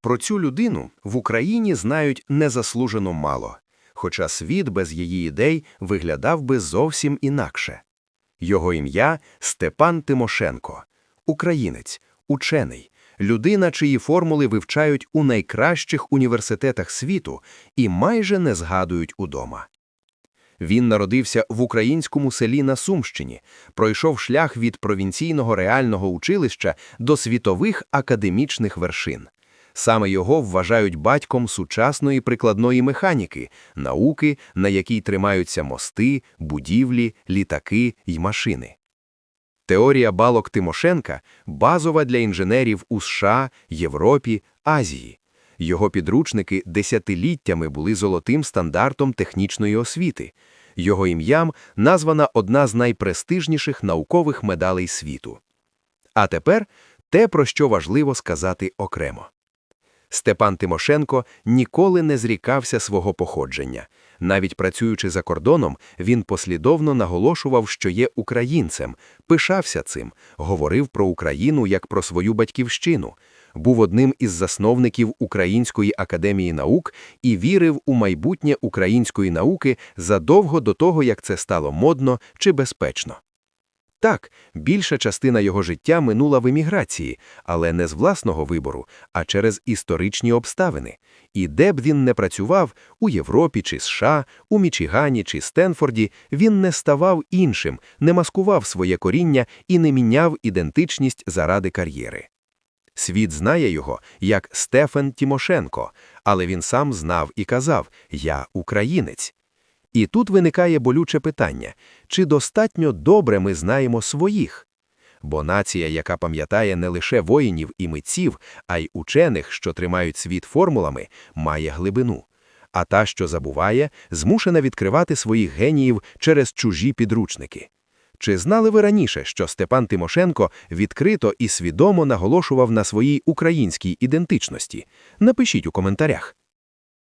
Про цю людину в Україні знають незаслужено мало, хоча світ без її ідей виглядав би зовсім інакше. Його ім'я Степан Тимошенко, українець, учений, людина, чиї формули вивчають у найкращих університетах світу і майже не згадують удома. Він народився в українському селі на Сумщині, пройшов шлях від провінційного реального училища до світових академічних вершин. Саме його вважають батьком сучасної прикладної механіки, науки, на якій тримаються мости, будівлі, літаки й машини. Теорія балок Тимошенка базова для інженерів у США, Європі, Азії. Його підручники десятиліттями були золотим стандартом технічної освіти. Його ім'ям названа одна з найпрестижніших наукових медалей світу. А тепер те, про що важливо сказати окремо. Степан Тимошенко ніколи не зрікався свого походження. Навіть працюючи за кордоном, він послідовно наголошував, що є українцем, пишався цим, говорив про Україну як про свою батьківщину, був одним із засновників Української академії наук і вірив у майбутнє української науки задовго до того, як це стало модно чи безпечно. Так, більша частина його життя минула в еміграції, але не з власного вибору, а через історичні обставини. І де б він не працював, у Європі чи США, у Мічигані чи Стенфорді, він не ставав іншим, не маскував своє коріння і не міняв ідентичність заради кар'єри. Світ знає його як Стефан Тимошенко, але він сам знав і казав «Я українець». І тут виникає болюче питання, чи достатньо добре ми знаємо своїх? Бо нація, яка пам'ятає не лише воїнів і митців, а й учених, що тримають світ формулами, має глибину. А та, що забуває, змушена відкривати своїх геніїв через чужі підручники. Чи знали ви раніше, що Степан Тимошенко відкрито і свідомо наголошував на своїй українській ідентичності? Напишіть у коментарях.